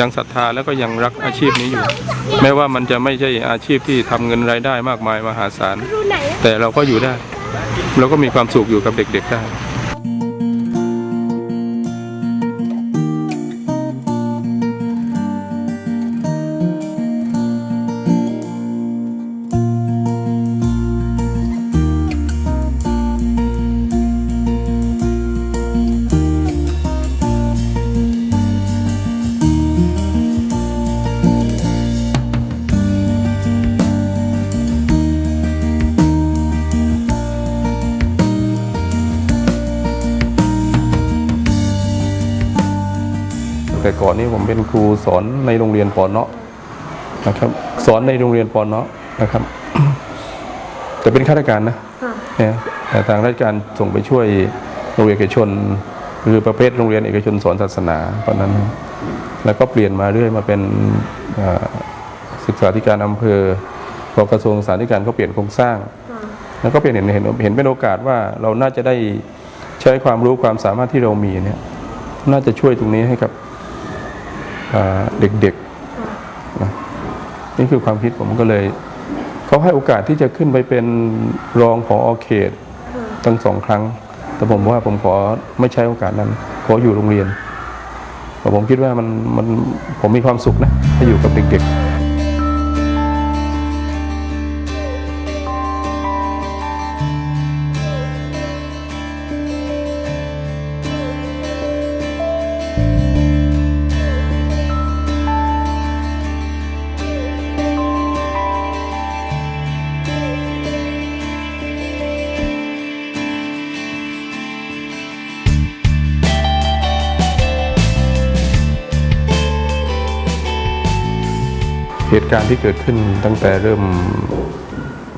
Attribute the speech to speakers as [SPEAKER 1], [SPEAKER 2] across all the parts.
[SPEAKER 1] ยังศรัทธาแล้วก็ยังรักอาชีพนี้อยู่ แม้ว่ามันจะไม่ใช่อาชีพที่ทำเงินรายได้มากมายมหาศาล แต่เราก็อยู่ได้ เราก็มีความสุขอยู่กับเด็กๆได้ แต่ก่อนนี้ผมเป็นครูสอนในโรงเรียนปอนเนาะนะครับ สอนในโรงเรียนปอนเนาะนะครับแต่เป็นข้าราชการนะ
[SPEAKER 2] ค่ะ
[SPEAKER 1] เนี่ยแต่ทางราชการส่งไปช่วยโรงเรียนเอกชน คือประเภทโรงเรียนเอกชนสอนศาสนาตอนนั้น แล้วก็เปลี่ยนมาเรื่อยมาเป็นเอ่อศึกษาธิการอำเภอพอกระทรวงสาธารณสุขก็เปลี่ยนโครงสร้าง
[SPEAKER 2] ค่ะ
[SPEAKER 1] แล้วก็เป็นเห็นเห็นเห็นเป็นโอกาสว่าเราน่าจะได้ใช้ความรู้ความสามารถที่เรามีเนี่ย น่าจะช่วยตรงนี้ให้กับอ่า เด็กๆนะนี่คือความคิดผมก็เลยเขาให้โอกาสที่จะขึ้นไปเป็นรองผอเขตตั้งสองครั้ง แต่ผมว่าผมขอไม่ใช้โอกาสนั้น ขออยู่โรงเรียนเพราะผมคิดว่ามันมันผมมีความสุขนะถ้าอยู่กับเด็กๆ การณ์ที่เกิดขึ้นตั้งแต่เริ่ม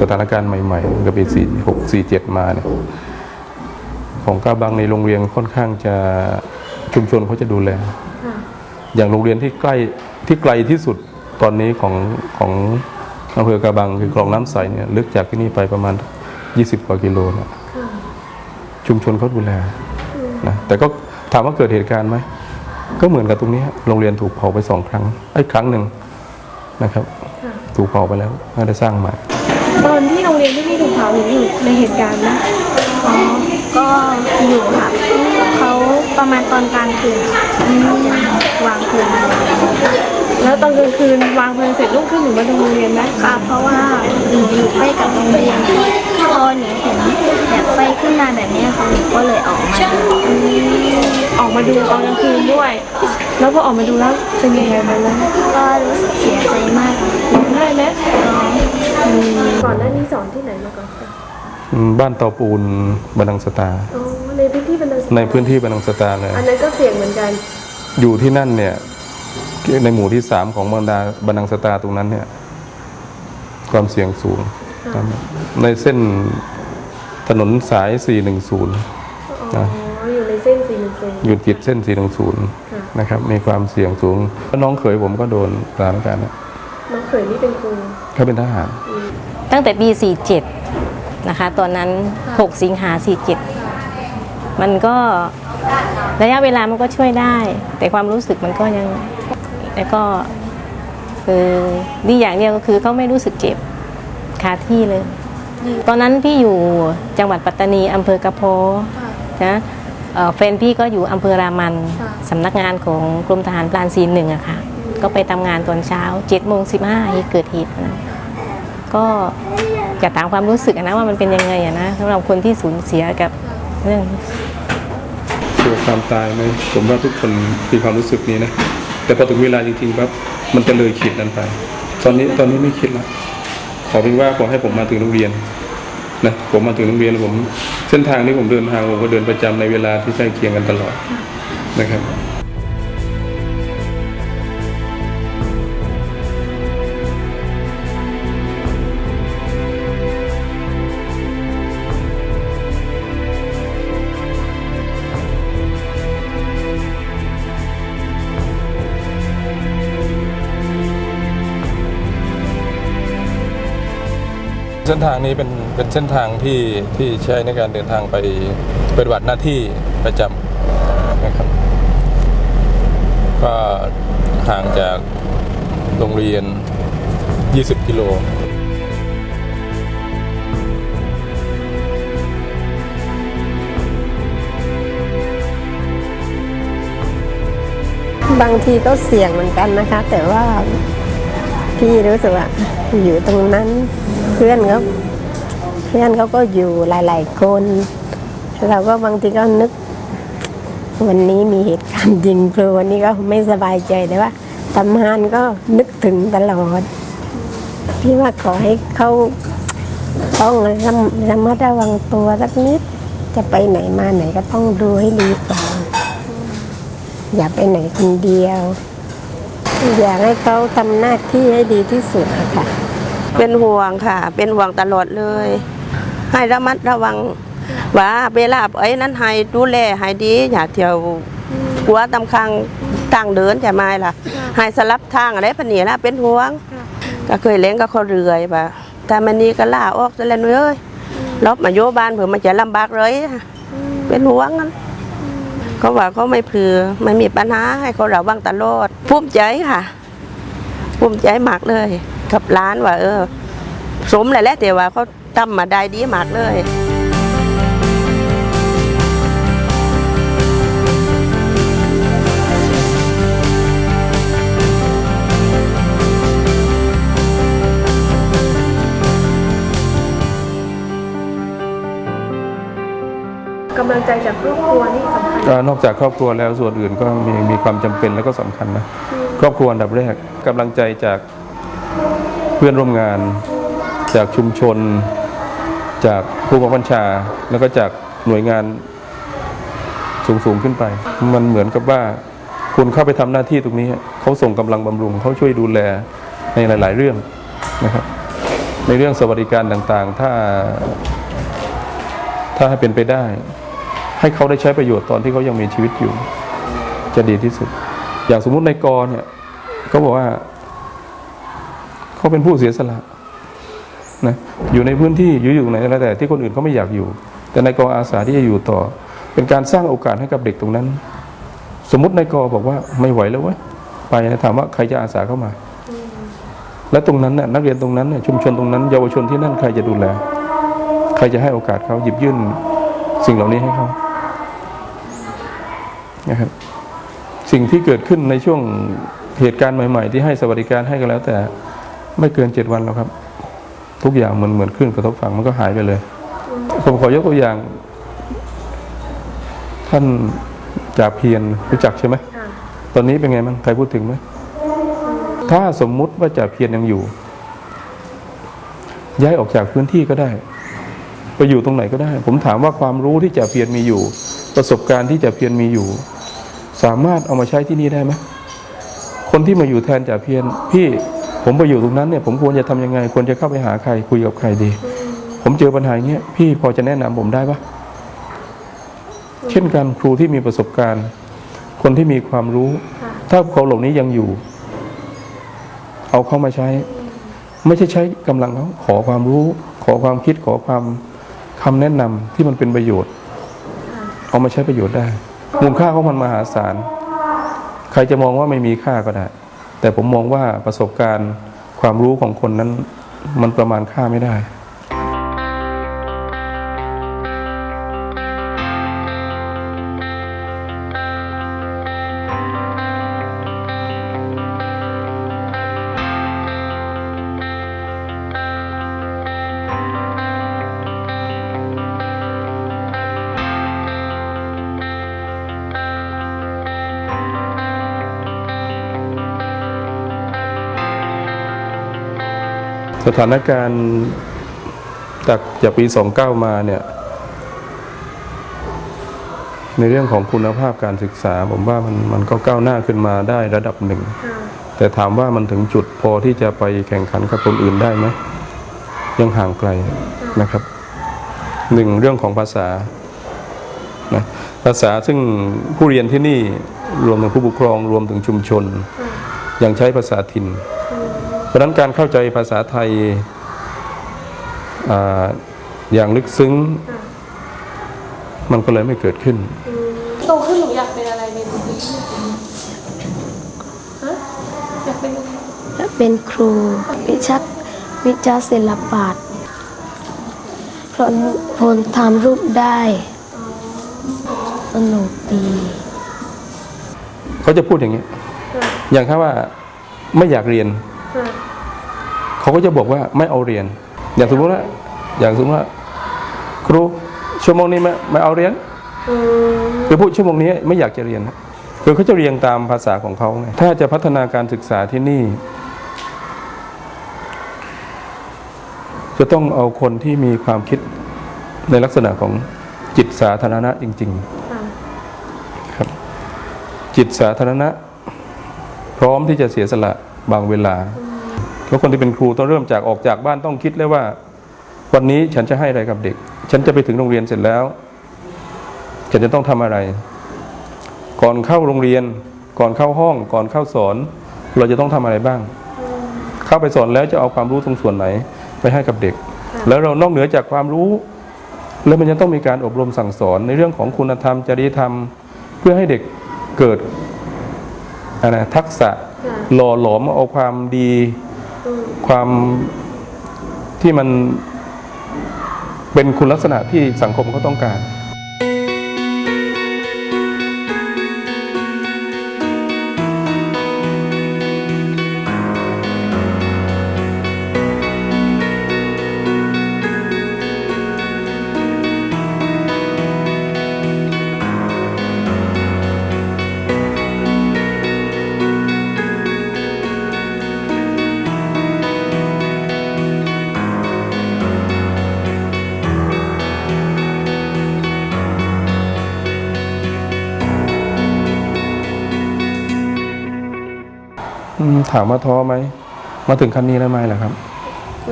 [SPEAKER 1] สถานการณ์ใหม่ๆกับปีสี่หกสี่เจ็ดมาเนี่ยของกาบังในโรงเรียนค่อนข้างจะชุมชนเขาจะดูแล
[SPEAKER 2] ค่ะ
[SPEAKER 1] อย่างโรงเรียนที่ใกล้ที่ไกลที่สุดตอนนี้ของของอำเภอกาบังคือคลองน้ำใสเนี่ยลึกจากที่นี่ไปประมาณ 20 กว่ากิโลนะ
[SPEAKER 2] ค่ะ
[SPEAKER 1] ชุมชนเขาดูแลนะแต่ก็ถามว่าเกิดเหตุการณ์ไหมก็เหมือนกับตรงนี้ฮะโรงเรียนถูกเผาไปสองครั้งไอ้ยครั้งหนึ่ง นะครับ
[SPEAKER 2] ค่ะ
[SPEAKER 1] ถูกเผาไปแล้วไม่ได้สร้างใหม่
[SPEAKER 2] ตอนที่โรงเรียนที่พี่ถูกเผาหนูอยู่ในเหตุการณ์นะ
[SPEAKER 3] อ๋อก็อยู่ค่ะเขาประมาณตอนกลางคืนค่ะจะวางคืน
[SPEAKER 2] แล้วตอนกลางคืนวางเพลิงเสร็จลูกขึ้นหนูมาดูโรงเรียนไหม
[SPEAKER 3] ค่ะเพราะว่าหนูอยู่ใกล้กับโรงเรียนพอหนูเห็นแบบไฟขึ้นมาแบบนี้ค่ะหนูก็เลยออกมาดู
[SPEAKER 2] ออกมาดูตอนกลางคืนด้วย แล้วพอออกมาดูแล้วเป็นยังไงบ้างล่ะ
[SPEAKER 3] ก็รู้สึกเสียใจมากค่ะ
[SPEAKER 2] ร้องไห้ไหม
[SPEAKER 3] ร้อง
[SPEAKER 2] ก่อนหน้านี้สอนที่ไหนมาก่อนคะ
[SPEAKER 1] อืมบ้านเตาปูนบันดังสตา
[SPEAKER 2] อ๋อในพื้นที่บรรดา
[SPEAKER 1] ในพื้นที่บันดังสตาเลย
[SPEAKER 2] อันนั้นก็เสี่ยงเหมือนกัน
[SPEAKER 1] อยู่ที่นั่นเนี่ย ในหมู่ที่สามของบรรดาบันดังสตาตรงนั้นเนี่ย ความเสี่ยงสูงครับในเส้นถนนสาย 410
[SPEAKER 2] อ๋อ
[SPEAKER 1] นะ
[SPEAKER 2] อยู่ในเส้นสี่หนึ่งเซน
[SPEAKER 1] อยู่ติดเส้น
[SPEAKER 2] ค่ะ
[SPEAKER 1] 410 นะครับมีความเสี่ยงสูงแล้วน้องเขยผมก็โดนสถานการณ์นะ
[SPEAKER 2] น้องเขยนี่เป็นครู
[SPEAKER 1] เขาเป็นทหาร
[SPEAKER 4] ตั้งแต่ปี 47 นะคะ ตอนนั้น 6 สิงหา 47 มันก็ระยะเวลามันก็ช่วยได้ แต่ความรู้สึกมันก็ยัง แล้วก็คือดีอย่างเดียวก็คือเขาไม่รู้สึกเจ็บคาที่เลย ตอนนั้นพี่อยู่จังหวัดปัตตานีอำเภอกระโพนะเอ่อ แฟนพี่ก็อยู่อำเภอรามันสำนักงานของกรมทหารพลานซีนหนึ่งอะค่ะ ก็ไปทำงานตอนเช้า7จ็ดโมงสิบห้าที่เกิดเหตุนะก็อยากถามความรู้สึกอะนะว่ามันเป็นยังไงอะนะสำหรับคนที่สูญเสียกับเรื่อง
[SPEAKER 1] กลัวความตายไหมผมว่าทุกคนมีความรู้สึกนี้นะแต่พอถึงเวลาจริงๆปั๊บมันจะเลยขีดนั้นไป ตอนนี้ตอนนี้ไม่คิดละขอเพียงว่าขอให้ผมมาถึงโรงเรียน นะผมมาถึงโรงเรียนแล้วผมเส้นทางที่ผมเดินทางผมก็เดินประจำในเวลาที่ใกล้เคียงกันตลอดนะครับเส้นทางนี้เป็น เป็นเส้นทางที่ที่ใช้ในการเดินทางไปปฏิบัติหน้าที่ประจำนะครับ ก็ห่างจากโรงเรียน 20 กิโล
[SPEAKER 5] บางทีก็เสี่ยงเหมือนกันนะคะ แต่ว่าพี่รู้สึกว่าอยู่ตรงนั้นเพื่อนเขา เพื่อนเขาก็อยู่หลาย ๆ คน เราก็บางทีก็นึก วันนี้มีเหตุการณ์ยิงครูวันนี้ก็ไม่สบายใจแต่ว่าทำงานก็นึกถึงตลอดพี่ว่าขอให้เขาต้องระระมัดระวังตัวสักนิด จะไปไหนมาไหนก็ต้องดูให้ดีก่อนอย่าไปไหนคนเดียว อยากให้เขาทำหน้าที่ให้ดีที่สุดค่ะ
[SPEAKER 6] เป็นห่วงค่ะ เป็นห่วงตลอดเลย ให้ระมัดระวังว่าเวลาไอ้นั้นให้ดูแลให้ดี อย่าเที่ยวหัวตำคังต่างเดินจะไม่ล่ะให้สลับทางอะไรปะเนี่ยนะเป็นห่วง ก็เคยเลี้ยงก็เขาเรือยปะแต่มันนี้ก็ล่าออกจะแล้วนุ้ยเอ้ยรบมาโยบานเผื่อมันจะลำบากเลยเป็นห่วงนั้นเขาว่าเขาไม่เผื่อไม่มีปัญหาให้เขาระวังตลอดภูมิใจค่ะภูมิใจมากเลย กับร้านว่า เออ สมแหละแหละแต่ว่าเขาทำมาได้ดีมากเลย
[SPEAKER 2] กำลังใจจากครอบครัวนี่สำคัญ
[SPEAKER 1] ก็นอกจากครอบครัวแล้วส่วนอื่นก็มีมีความจำเป็นและก็สำคัญนะครอบครัวอันดับแรกกำลังใจจาก เพื่อนร่วมงาน จากชุมชน จากผู้บังคับบัญชา แล้วก็จากหน่วยงานสูงสูงๆขึ้นไป มันเหมือนกับว่าคุณเข้าไปทำหน้าที่ตรงนี้เขาส่งกำลังบำรุงเขาช่วยดูแลในหลาย ๆ เรื่องนะครับ ในเรื่องสวัสดิการต่างๆ ถ้า ถ้าให้เป็นไปได้ ให้เขาได้ใช้ประโยชน์ตอนที่เขายังมีชีวิตอยู่ จะดีที่สุด อย่างสมมุติในกรเนี่ยเขาบอกว่า เขาเป็นผู้เสียสละนะอยู่ในพื้นที่อยู่อยู่ไหนก็แล้วแต่ที่คนอื่นเขาไม่อยากอยู่ แต่ในกองอาสาที่จะอยู่ต่อ เป็นการสร้างโอกาสให้กับเด็กตรงนั้น สมมติในกอบอกว่าไม่ไหวแล้วเว้ยไปนะถามว่าใครจะอาสาเข้ามา และตรงนั้นน่ะนักเรียนตรงนั้นน่ะชุมชนตรงนั้น เยาวชนที่นั่นใครจะดูแล ใครจะให้โอกาสเขาหยิบยื่นสิ่งเหล่านี้ให้เขานะครับสิ่งที่เกิดขึ้นในช่วงเหตุการณ์ใหม่ ๆ ที่ให้สวัสดิการให้กันแล้วแต่ ไม่เกินเจ็ดวันแล้วครับ ทุกอย่างเหมือนเหมือนขึ้นกระทบฝั่งมันก็หายไปเลยผมขอยกตัวอย่าง ท่านจ่าเพียรรู้จักใช่ไหมตอนนี้เป็นไงมั้งใครพูดถึงไหมถ้าสมมุติว่าจ่าเพียรยังอยู่ ย้ายออกจากพื้นที่ก็ได้ ไปอยู่ตรงไหนก็ได้ ผมถามว่าความรู้ที่จ่าเพียรมีอยู่ ประสบการณ์ที่จ่าเพียรมีอยู่ สามารถเอามาใช้ที่นี่ได้ไหมคนที่มาอยู่แทนจ่าเพียรพี่ ผมไปอยู่ตรงนั้นเนี่ยผมควรจะทำยังไง ควรจะเข้าไปหาใครคุยกับใครดี ผมเจอปัญหาอย่างเงี้ยพี่พอจะแนะนำผมได้ปะเช่นกันครูที่มีประสบการณ์ คนที่มีความรู้ ถ้าเขาเหล่านี้ยังอยู่ เอาเข้ามาใช้ ไม่ใช่ใช้กำลังเขาขอความรู้ ขอความคิดขอความคำแนะนำที่มันเป็นประโยชน์ เอามาใช้ประโยชน์ได้ มูลค่าของมันมหาศาล ใครจะมองว่าไม่มีค่าก็ได้ แต่ผมมองว่าประสบการณ์ความรู้ของคนนั้นมันประมาณค่าไม่ได้ สถานการณ์จากจากปี 29 มาเนี่ย ในเรื่องของคุณภาพการศึกษา ผมว่ามันมันก็ก้าวหน้าขึ้นมาได้ระดับหนึ่ง แต่ถามว่ามันถึงจุดพอที่จะไปแข่งขันกับคนอื่นได้ไหม ยังห่างไกลนะครับหนึ่งเรื่องของภาษานะภาษาซึ่งผู้เรียนที่นี่รวมถึงผู้ปกครองรวมถึงชุมชน ยังใช้ภาษาถิ่นเพราะฉะนั้นการเข้าใจภาษาไทยอาอย่างลึกซึ้ง มันก็เลยไม่เกิดขึ้น
[SPEAKER 2] โตขึ้นหนูอยากเป็นอะไรในชีวิตฮะ
[SPEAKER 3] เป็นครูวิชาวิชาศิลปะเพราะผมทำรูปได้สนุกดี
[SPEAKER 1] เขาจะพูดอย่างนี้ อย่างถ้าว่าไม่อยากเรียน เขาก็จะบอกว่าไม่เอาเรียน อย่างสมมติว่า อย่างสมมติว่า ครูชั่วโมงนี้ไม่ไม่เอาเรียนคือพูดชั่วโมงนี้ไม่อยากจะเรียนคือเขาจะเรียนตามภาษาของเขาไงถ้าจะพัฒนาการศึกษาที่นี่ จะต้องเอาคนที่มีความคิดในลักษณะของจิตสาธารณะจริง ๆ ครับ จิตสาธารณะ พร้อมที่จะเสียสละบางเวลา แล้วคนที่เป็นครูต้องเริ่มจากออกจากบ้านต้องคิดเลยว่า วันนี้ฉันจะให้อะไรกับเด็ก ฉันจะไปถึงโรงเรียนเสร็จแล้ว ฉันจะต้องทำอะไร ก่อนเข้าโรงเรียน ก่อนเข้าห้อง ก่อนเข้าสอน เราจะต้องทำอะไรบ้าง เข้าไปสอนแล้วจะเอาความรู้ตรงส่วนไหน ไปให้กับเด็ก แล้วเรานอกเหนือจากความรู้ แล้วมันจะต้องมีการอบรมสั่งสอนในเรื่องของคุณธรรมจริยธรรม เพื่อให้เด็กเกิดอะไรทักษะหล่อหลอมเอาความดี ความที่มันเป็นคุณลักษณะที่สังคมเขาต้องการ ถามว่าท้อไหม มาถึงขั้นนี้แล้วไหมล่ะครับ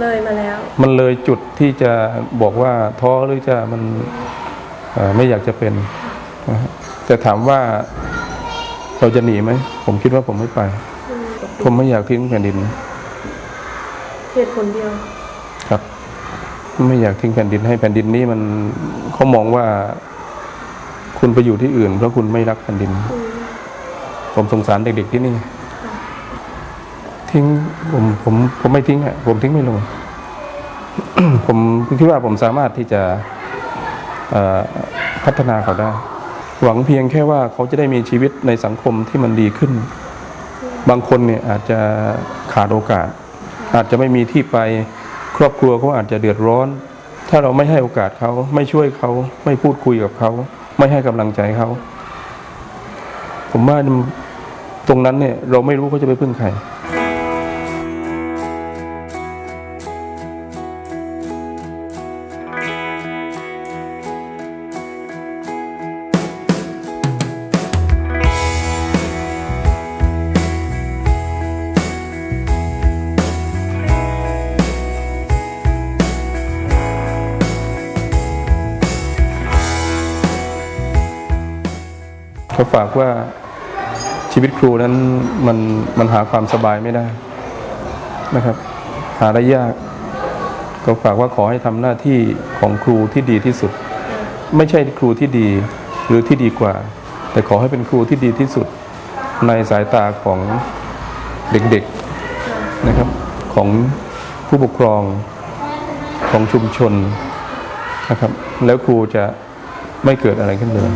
[SPEAKER 2] เลยมาแล้ว
[SPEAKER 1] มันเลยจุดที่จะบอกว่าท้อหรือจะมันเอ่อไม่อยากจะเป็นนะฮะแต่ถามว่าเราจะหนีไหม ผมคิดว่าผมไม่ไป ผมไม่อยากทิ้งแผ่นดิน
[SPEAKER 2] เหตุผลเดียว
[SPEAKER 1] ครับ ไม่อยากทิ้งแผ่นดินให้แผ่นดินนี้มันเขามองว่า คุณไปอยู่ที่อื่น เพราะคุณไม่รักแผ่นดิน ผมสงสารเด็กๆที่นี่ ทิ้ง ผมผมผมไม่ทิ้งอะผมทิ้งไม่ลง ผมคิดว่าผมสามารถที่จะพัฒนาเขาได้ หวังเพียงแค่ว่าเขาจะได้มีชีวิตในสังคมที่มันดีขึ้น บางคนเนี่ยอาจจะขาดโอกาส อาจจะไม่มีที่ไปครอบครัวเขาอาจจะเดือดร้อน ถ้าเราไม่ให้โอกาสเขาไม่ช่วยเขาไม่พูดคุยกับเขา ไม่ให้กำลังใจเขา ผมว่าตรงนั้นเนี่ย เราไม่รู้เขาจะไปพึ่งใคร เขาฝากว่าชีวิตครูนั้นมันมันหาความสบายไม่ได้นะครับ หาได้ยาก ก็ฝากว่าขอให้ทำหน้าที่ของครูที่ดีที่สุด ไม่ใช่ครูที่ดีหรือที่ดีกว่า แต่ขอให้เป็นครูที่ดีที่สุด ในสายตาของเด็กๆนะครับ ของผู้ปกครองของชุมชนนะครับ แล้วครูจะไม่เกิดอะไรขึ้นเลย